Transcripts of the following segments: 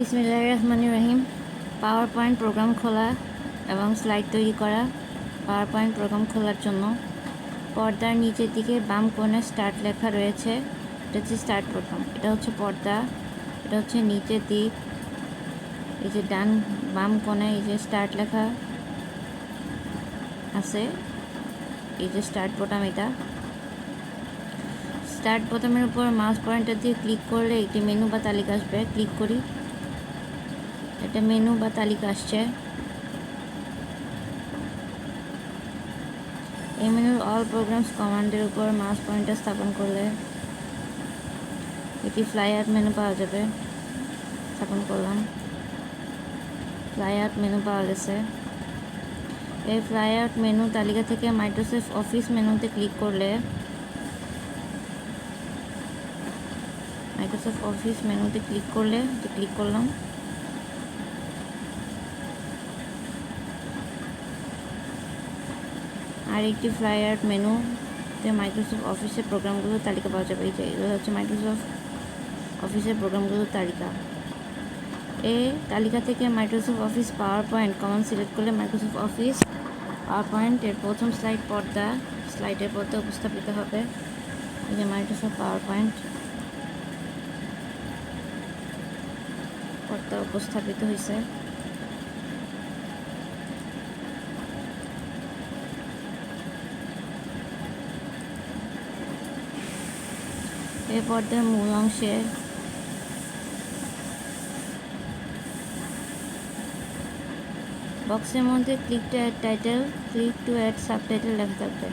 বিসমিল্লাহ রহমান রহিম। পাওয়ার পয়েন্ট প্রোগ্রাম খোলা এবং স্লাইড তৈরি করা পাওয়ার পয়েন্ট প্রোগ্রাম খোলার জন্য। পর্দার নিচের দিকে বাম কোণে স্টার্ট লেখা রয়েছে। এটা হচ্ছে স্টার্ট প্রোগ্রাম এটা হচ্ছে পর্দা। এটা হচ্ছে নিচের দিক। এই যে ডান, বাম কোণে এই যে স্টার্ট লেখা আছে। এই যে স্টার্ট বোতাম এটা। স্টার্ট বোতামের উপর মাউস পয়েন্টার দিয়ে ক্লিক করলে একটি মেনু বা তালিকা আসবে। ক্লিক করি। একটা মেনু বা তালিকা আসছে। এই মেনুর অল প্রোগ্রামস কমান্ডের উপর মাস পয়েন্টার স্থাপন করলে এটি ফ্লাই আউট মেনু পাওয়া যাবে। স্থাপন করলাম। ফ্লাই আউট মেনু পাওয়া গেছে। এই ফ্লাই আউট মেনু তালিকা থেকে মাইক্রোসফট অফিস মেনুতে ক্লিক করলে মাইক্রোসফট অফিস মেনুতে ক্লিক করলে ক্লিক করলাম। আর একটি ফ্লাই আউট মেনুতে মাইক্রোসফট অফিসের প্রোগ্রামগুলোর তালিকা পাওয়া যাবে। এই যে, এগুলো হচ্ছে মাইক্রোসফট অফিসের প্রোগ্রামগুলোর তালিকা। এই তালিকা থেকে Microsoft Office PowerPoint common select করলে মাইক্রোসফট অফিস পাওয়ার পয়েন্টের প্রথম স্লাইড পর্দা স্লাইডের পর্দা উপস্থাপিত হবে। এই যে মাইক্রোসফট পাওয়ার পয়েন্ট পর্দা উপস্থাপিত হয়েছে। এই পর্দার মূল অংশে। বক্সের মধ্যে click to add title click to add subtitle লেখা থাকবে।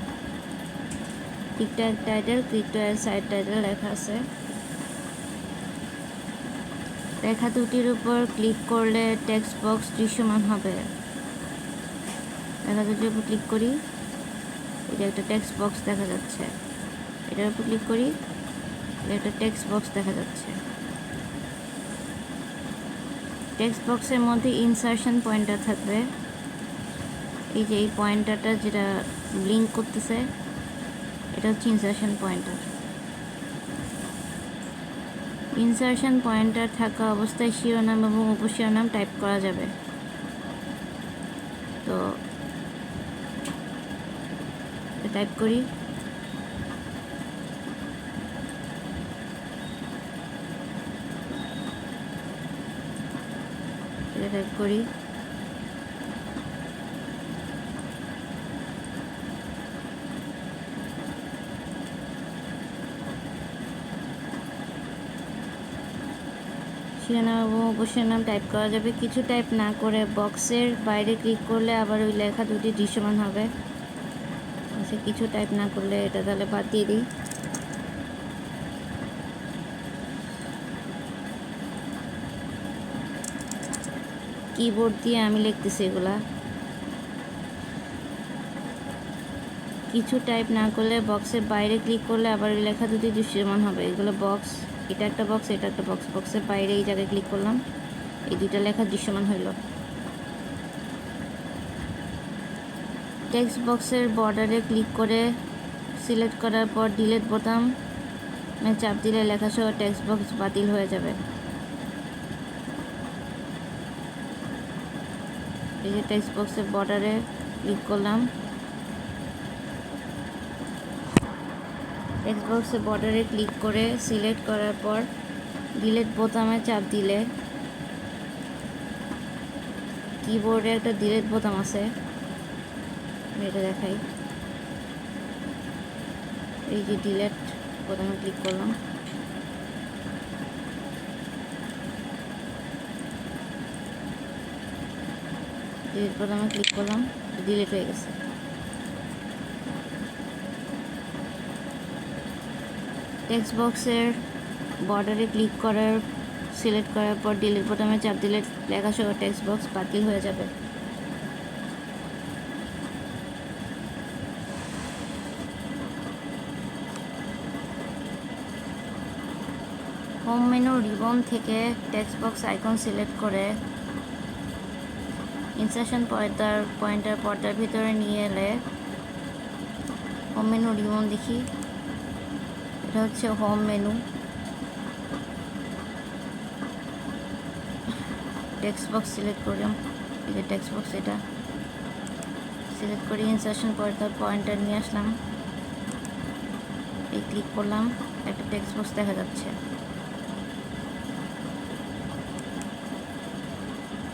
Click to add title click to add side title লেখা আছে। লেখা দুটির উপর ক্লিক করলে টেক্সট বক্স দৃশ্যমান হবে। লেখা দুটির উপর ক্লিক করি। এটা একটা টেক্সট বক্স দেখা যাচ্ছে। এটার উপর ক্লিক করি। একটা টেক্সট বক্স দেখা যাচ্ছে। টেক্সট বক্সের মধ্যে ইনসারশন পয়েন্টার থাকবে। এই যে এই পয়েন্টারটা যেটা ব্লিঙ্ক করতেছে, এটা হচ্ছে ইনসারশন পয়েন্টার ইনসারশন পয়েন্টার থাকা অবস্থায় শিরোনাম এবং উপশিরোনাম টাইপ করা যাবে। তো টাইপ করি। টাইপ করি। শিরোনাম এবং উপশিরোনাম টাইপ করা যাবে। কিছু টাইপ না করে বক্সের বাইরে ক্লিক করলে আবার ওই লেখা দুটি দৃশ্যমান হবে। কিছু টাইপ না করলে এটা তাহলে বাদ দিয়ে দিই। কিবোর্ড দিয়ে আমি লিখতেছি এগুলা। কিছু টাইপ না করলে বক্সের বাইরে ক্লিক করলে আবার লেখা দুটি দৃশ্যমান হবে। এগুলো বক্স এটা একটা বক্স এটা একটা বক্স বক্সের বাইরে এই জায়গায় ক্লিক করলাম, এই দুইটা লেখা দৃশ্যমান হইল। টেক্সট বক্সের বর্ডারে ক্লিক করে সিলেক্ট করার পর ডিলেট বোতাম চাপ দিলে লেখাসহ টেক্সট বক্স বাতিল হয়ে যাবে। এই যে টেক্সট বক্সের বর্ডারে ক্লিক করলাম। টেক্সট বক্সের বর্ডারে ক্লিক করে সিলেক্ট করার পর ডিলেট বোতামে চাপ দিলে কিবোর্ডে একটা ডিলেট বোতাম আছে। এটা দেখাই। এই যে ডিলেট বোতামে ক্লিক করলাম। ডিলিট বোতামে ক্লিক করলাম ডিলিট হয়ে গেছে। টেক্সট বক্সের বর্ডারে ক্লিক করার সিলেক্ট করার পর ডিলিট বোতামে চাপ দিলে লেখা সহ টেক্সট বক্স বাতিল হয়ে যাবে। হোম মেনু রিবন থেকে টেক্সট বক্স আইকন সিলেক্ট করে ইনসারশন পর্দার পয়েন্টার পর্দার ভিতরে নিয়ে এলে হোম মেনু রিবন দেখি। এটা হচ্ছে home menu. Text box select করলাম। এই যে টেক্সট বক্স এটা। সিলেক্ট করে ইনসার্শন করে তার পয়েন্টার নিয়ে আসলাম। এই ক্লিক করলাম। একটা টেক্সট বক্স দেখা যাচ্ছে।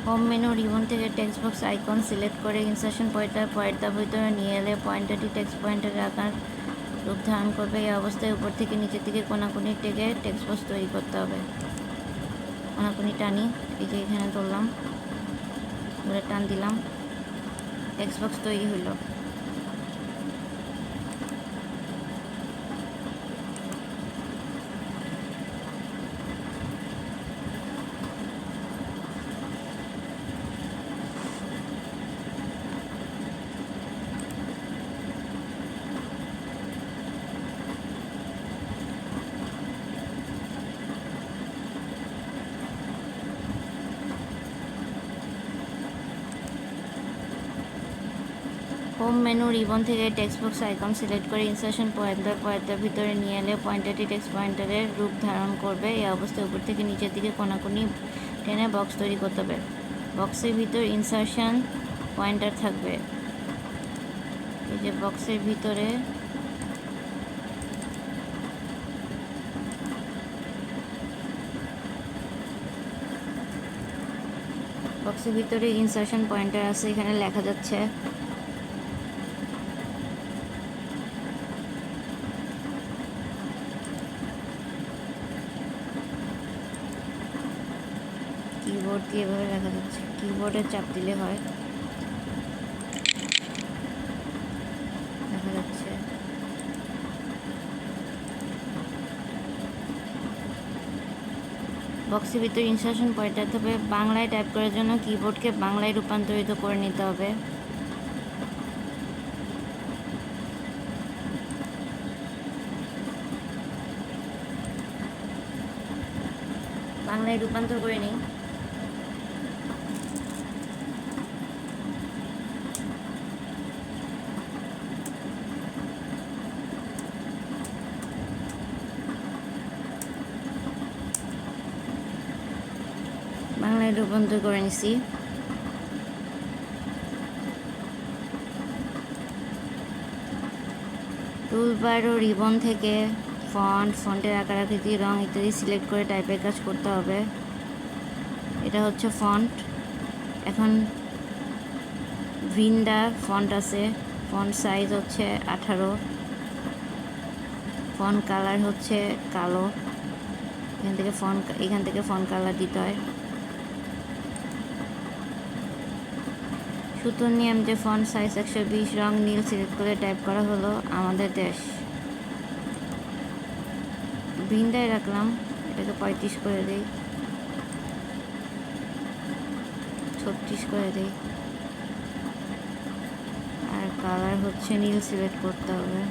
হোম মেনু রিবন থেকে টেক্সট বক্স আইকন সিলেক্ট করে ইনসার্শন পয়েন্টার পয়েন্টার ভিতরে নিয়ে এলে পয়েন্টারটি টেক্সট পয়েন্টার আকার রূপ ধারণ করবে। এই অবস্থায় উপর থেকে নিচের দিকে কোনাকুনি টেকে টেক্সট বক্স তৈরি করতে হবে। কোনাকুনি টানি, এই যে এখানে ধরলাম ধরে টান দিলাম টেক্সট বক্স তৈরি হইল হোম মেনু, রিবন থেকে টেক্সট বক্স আইকন সিলেক্ট করে ইনসার্শন পয়েন্টার পয়েন্টার ভিতরে নিয়ে এলে পয়েন্টারটি টেক্সট পয়েন্টারের রূপ ধারণ করবে। এই অবস্থায় উপর থেকে নিচের দিকে কোনাকুনি টেনে বক্স তৈরি করতে হবে। বক্সের ভিতর ইনসার্শন পয়েন্টার থাকবে। এই যে বক্সের ভিতরে বক্সের ভিতরে ইনসার্শন পয়েন্টার আছে, এখানে লেখা যাচ্ছে দিয়ে এভাবে লেখা যাচ্ছে? কিবোর্ডে চাপ দিলে হয়। দেখা যাচ্ছে। বক্সের ভিতরে ইনস্ট্রাকশন পয়েন্টার তবে বাংলায় টাইপ করার জন্য কিবোর্ডকে বাংলায় রূপান্তরিত করে নিতে হবে। বাংলায় রূপান্তর করে নিই। বাংলায় রূপান্তর করে নিছি। টুলবার ও রিবন থেকে ফন্ট, ফন্টের আকার, আকৃতি, রং ইত্যাদি সিলেক্ট করে টাইপের কাজ করতে হবে। এটা হচ্ছে ফন্ট। এখন ভিন্ডা ফন্ট আছে। ফন্ট সাইজ হচ্ছে আঠারো। ফন্ট কালার হচ্ছে কালো। এখান থেকে ফন্ট, এখান থেকে ফন্ট কালার দিতে হয়। সুতোর নিয়ম যে ফন্ট সাইজ একশো বিশ রং নীল সিলেক্ট করে টাইপ করা হলো আমাদের দেশ। ভিন্দায় রাখলাম, এটাকে পঁয়ত্রিশ করে দিই। ছত্রিশ করে দিই। আর কালার হচ্ছে নীল সিলেক্ট করতে হবে।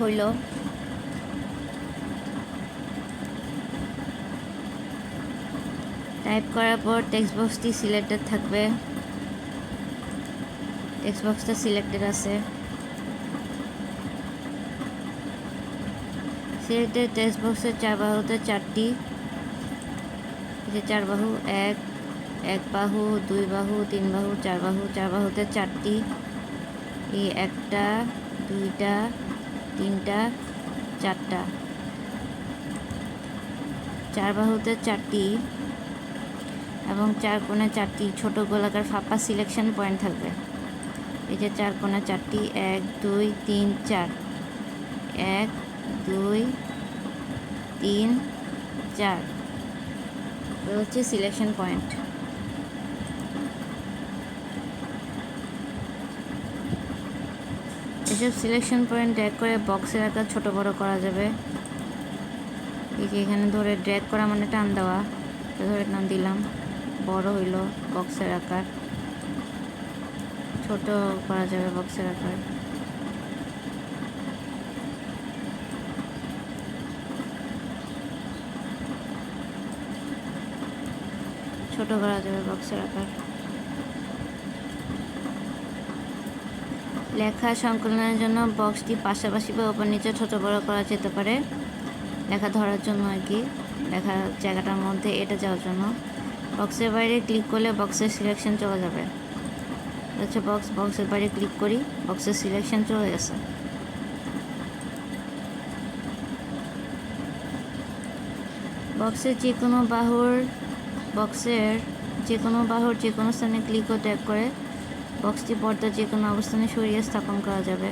হইল। টাইপ করার পর টেক্সট বক্সটি সিলেক্টেড থাকবে। টেক্সট বক্সটা সিলেক্টেড আছে। সিলেক্টেড টেক্সট বক্সের চার বাহুতে চারটি। যে চার বাহু, এক এক বাহু, দুই বাহু, তিন বাহু, চার বাহু, চার বাহুতে চারটি। এই একটা, দুইটা তিনটা, চারটা। চার বাহুতে চারটি এবং চার কোণে চারটি ছোট গোলাকার ফাঁপা সিলেকশন পয়েন্ট থাকবে। এই যে চার কোণে চারটি, এক, দুই, তিন, চার। এক, দুই, তিন, চার। হচ্ছে সিলেকশন পয়েন্ট এসব সিলেকশন পয়েন্ট ড্র্যাগ করে বক্সের আকার ছোট বড় করা যাবে। যে এখানে ধরে ড্র্যাগ করা মানে টান দেওয়া। ধরে টান দিলাম। বড় হইল বক্সের আকার। ছোট করা যাবে বক্সের আকার। ছোট করা যাবে বক্সের আকার। লেখা সংকলনের জন্য বক্সটি পাশাপাশি বা ওপর নিচে ছোট বড় করা যেতে পারে। লেখা ধরার জন্য আর কি। লেখা জায়গাটার মধ্যে এটা যাওয়ার জন্য। বক্সের বাইরে ক্লিক করলে বক্সের সিলেকশন চলে যাবে। হচ্ছে বক্স, বক্সের বাইরে ক্লিক করি, বক্সের সিলেকশন চলে গেছে। বক্সের যে কোনো বাহুর, বক্সের যে কোনো বাহুর যে কোনো স্থানে ক্লিক ও ট্যাগ করে বক্সটি পর্দার যে কোনো অবস্থানে সরিয়ে স্থাপন করা যাবে।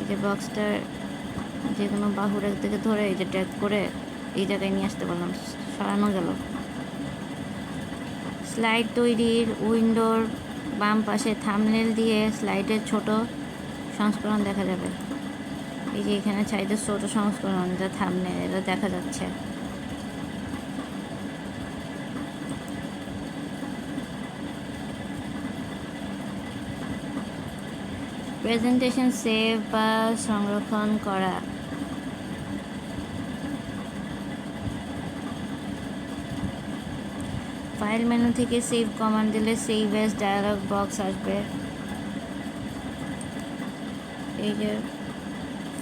এই যে বক্সটার যে কোনো বাহুর এক থেকে ধরে এই যে ট্যাগ করে এই জায়গায় নিয়ে আসতে পারলাম, সরানো গেল। স্লাইড তৈরির উইন্ডোর বাম পাশে থামনেল দিয়ে স্লাইডের ছোট সংস্করণ দেখা যাবে। এই যে এখানে চাইতে ছোট সংস্করণ, যা থামনেল, এটা দেখা যাচ্ছে। প্রেজেন্টেশন সেভ বা সংরক্ষণ করা। ফাইল মেনু থেকে সেভ কমান্ড দিলে সেভ এস ডায়ালগ বক্স আসবে। এই যে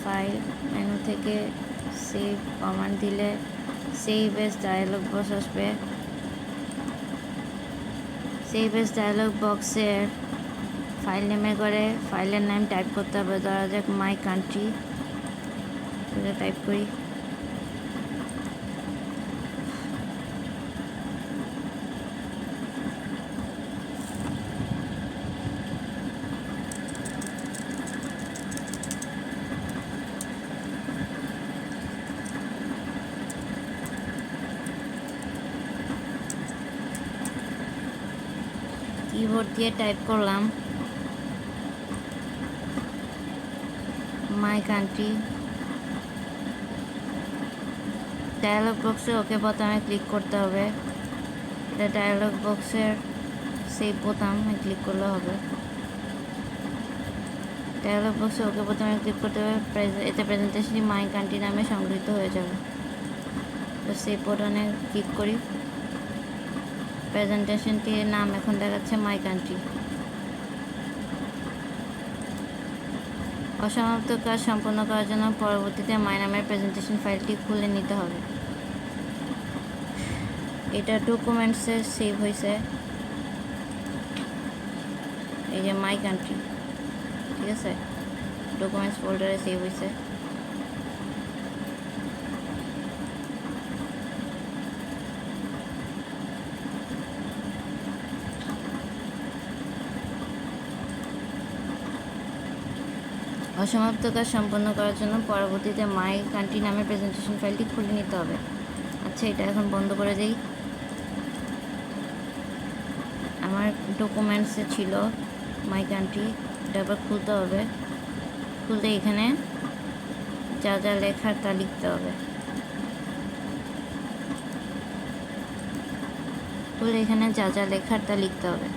ফাইল মেনু থেকে সেভ কমান্ড দিলে সেভ এস ডায়ালগ বক্স আসবে। সেভ এস ডায়ালগ বক্সের ফাইল নেমে করে ফাইলের নাম টাইপ করতে হবে। ধরা যাক মাই কান্ট্রি টাইপ করি। কিবোর্ড দিয়ে টাইপ করলাম। মাই কান্ট্রি ডায়ালগ বক্সে ওকে বোতামে ক্লিক করতে হবে। এটা ডায়ালগ বক্সের সেই বোতামে ক্লিক করলে হবে। ডায়ালগ বক্সে ওকে বোতামে ক্লিক করতে হবে। এতে প্রেজেন্টেশনটি মাই কান্ট্রি নামে সংগৃহীত হয়ে যাবে। তো সেই বোতামে ক্লিক করি। প্রেজেন্টেশনটির নাম এখন দেখাচ্ছে মাই কান্ট্রি অসমাপ্ত কাজ সম্পন্ন করার জন্য পরবর্তীতে মাইনামের প্রেজেন্টেশন ফাইলটি খুলে নিতে হবে। এটা ডকুমেন্টসে সেভ হয়েছে। এই যে মাই কান্ট্রি ঠিক আছে? ডকুমেন্টস ফোল্ডারে সেভ হয়েছে। অসমাপ্ত কাজ সম্পন্ন করার জন্য পরবর্তীতে মাই কান্ট্রি নামের প্রেজেন্টেশন ফাইলটি খুলে নিতে হবে। আচ্ছা এটা এখন বন্ধ করে দেই। আমার ডকুমেন্টসে ছিল মাই কান্ট্রি। এটা আবার খুলতে হবে। খুলতে এখানে যা যা লেখার তা লিখতে হবে। খুলে এখানে যা যা লেখার তা লিখতে হবে।